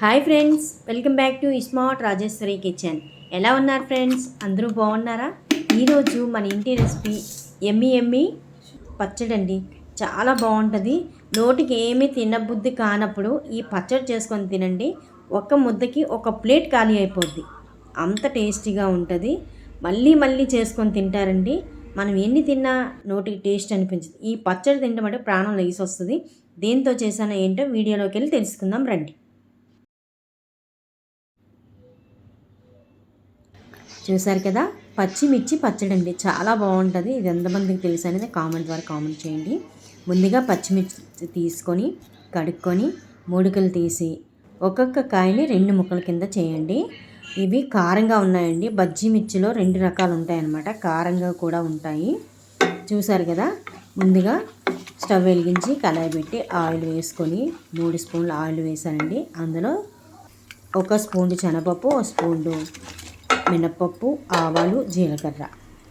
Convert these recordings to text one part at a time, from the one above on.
Hi friends welcome back to smart Rajeshwari kitchen. ఎలా ఉన్నారు friends? అందరూ బాగున్నారా? ఈరోజు మన ఇంటి రెసిపీ ఎమ్మి ఎమ్మి పచ్చడి అండి చాలా బాగుంటుంది. నోటికి ఏమీ తినబుద్ధి కానప్పుడు ఈ పచ్చడి చేసుకొని తినండి. ఒక ముద్దకి ఒక ప్లేట్ ఖాళీ అయిపోద్ది. అంత టేస్టీగా ఉంటుంది. మళ్ళీ మళ్ళీ చేసుకొని తింటారండి. మనం ఎన్ని తిన్నా నోటికి టేస్ట్ అనిపించదు. ఈ పచ్చడి తినడం అంటే ప్రాణం లేసి వస్తుంది. దేంతో చేశానో ఏంటో వీడియోలోకి వెళ్ళి తెలుసుకుందాం రండి. చూసారు కదా? పచ్చిమిర్చి పచ్చడి అండి చాలా బాగుంటుంది. ఇది ఎంతమందికి తెలుసు అనేది కామెంట్ ద్వారా కామెంట్ చేయండి. ముందుగా పచ్చిమిర్చి తీసుకొని కడుక్కొని మూడుకలు తీసి ఒక్కొక్క కాయని రెండు ముక్కల కింద చేయండి. ఇవి కారంగా ఉన్నాయండి. బజ్జీ మిర్చిలో రెండు రకాలు ఉంటాయన్నమాట. కారంగా కూడా ఉంటాయి. చూసారు కదా? ముందుగా స్టవ్ వెలిగించి కళాయి పెట్టి ఆయిల్ వేసుకొని మూడు స్పూన్లు ఆయిల్ వేసానండి అందులో ఒక స్పూన్ శనగపప్పు ఒక స్పూన్ మినప్పప్పు ఆవాలు జీలకర్ర.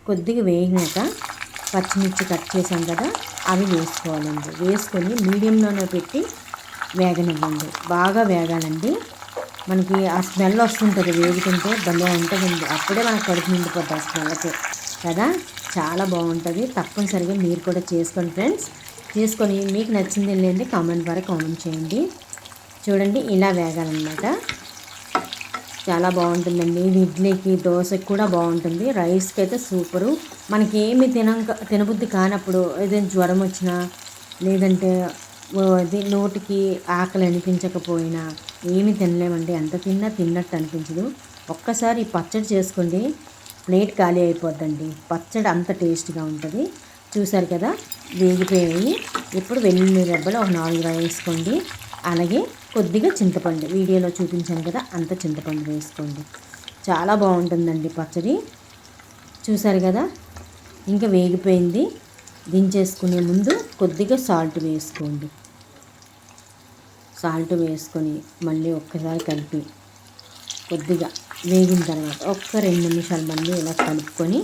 కొద్దిగా వేగినాక పచ్చిమిర్చి కట్ చేసాం కదా అవి వేసుకోవాలండి. వేసుకొని మీడియంలోనే పెట్టి వేగనివ్వండి. బాగా వేగాలండి. మనకి ఆ స్మెల్ వస్తుంటుంది వేగుతుంటే భలే ఉంటుందండి. అప్పుడే మనకు కడుపు నిండిపోతుంది ఆ స్మెల్కి కదా? చాలా బాగుంటుంది. తప్పనిసరిగా మీరు కూడా చేసుకోండి ఫ్రెండ్స్. చేసుకొని మీకు నచ్చింది లేదంటే కామెంట్ ద్వారా కామెంట్ చేయండి. చూడండి ఇలా వేగాలన్నమాట. చాలా బాగుంటుందండి. ఇది ఇడ్లీకి దోశకి కూడా బాగుంటుంది. రైస్కి అయితే సూపరు. మనకి ఏమి తినక తినబుద్ధి కానప్పుడు ఏదైనా జ్వరం వచ్చినా లేదంటే అది నోటికి ఆకలి అనిపించకపోయినా ఏమి తినలేమండి. ఎంత తిన్నా తిన్నట్టు అనిపించదు. ఒక్కసారి పచ్చడి చేసుకోండి. ప్లేట్ ఖాళీ అయిపోద్దండి. పచ్చడి అంత టేస్ట్గా ఉంటుంది. చూసారు కదా? వేగిపోయాయి. ఇప్పుడు వెల్లుల్లి రెబ్బలు ఒక నాలుగు వేసుకోండి. అలాగే కొద్దిగా చింతపండు. వీడియోలో చూపించాను కదా అంత చింతపండు వేసుకోండి. చాలా బాగుంటుందండి పచ్చడి. చూసారు కదా ఇంకా వేగిపోయింది. దించేసుకునే ముందు కొద్దిగా సాల్ట్ వేసుకోండి. సాల్ట్ వేసుకొని మళ్ళీ ఒక్కసారి కలిపి కొద్దిగా వేగిన తర్వాత ఒక్క రెండు నిమిషాలు మళ్ళీ ఇలా కలుపుకొని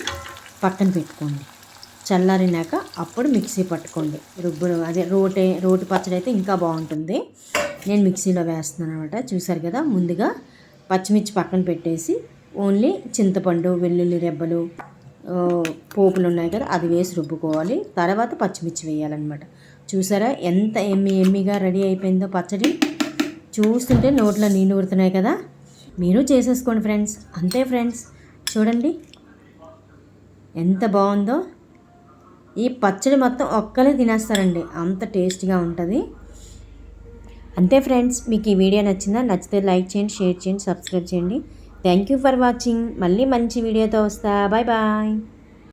పక్కన పెట్టుకోండి. చల్లారినాక అప్పుడు మిక్సీ పట్టుకోండి. రుబ్బు అదే రోటే రోటి పచ్చడి అయితే ఇంకా బాగుంటుంది. నేను మిక్సీలో వేస్తున్నాను అనమాట చూసారు కదా ముందుగా పచ్చిమిర్చి పక్కన పెట్టేసి ఓన్లీ చింతపండు వెల్లుల్లి రెబ్బలు పోపులు ఉన్నాయి కదా అది వేసి రుబ్బుకోవాలి. తర్వాత పచ్చిమిర్చి వేయాలన్నమాట. చూసారా ఎంత ఎమ్మి ఎమ్మిగా రెడీ అయిపోయిందో పచ్చడి. చూస్తుంటే నోట్లో నీళ్ళు ఊరుతున్నాయి కదా. మీరు చేసేసుకోండి ఫ్రెండ్స్. అంతే ఫ్రెండ్స్. చూడండి. ఎంత బాగుందో. ఈ పచ్చడి మొత్తం ఒక్కలే తినేస్తారండి. అంత టేస్ట్గా ఉంటుంది. అంతే ఫ్రెండ్స్ మీకు ఈ వీడియో నచ్చిందా? నచ్చితే లైక్ చేయండి షేర్ చేయండి సబ్స్క్రైబ్ చేయండి. థ్యాంక్ యూ ఫర్ వాచింగ్ మళ్ళీ మంచి వీడియోతో వస్తా. Bye bye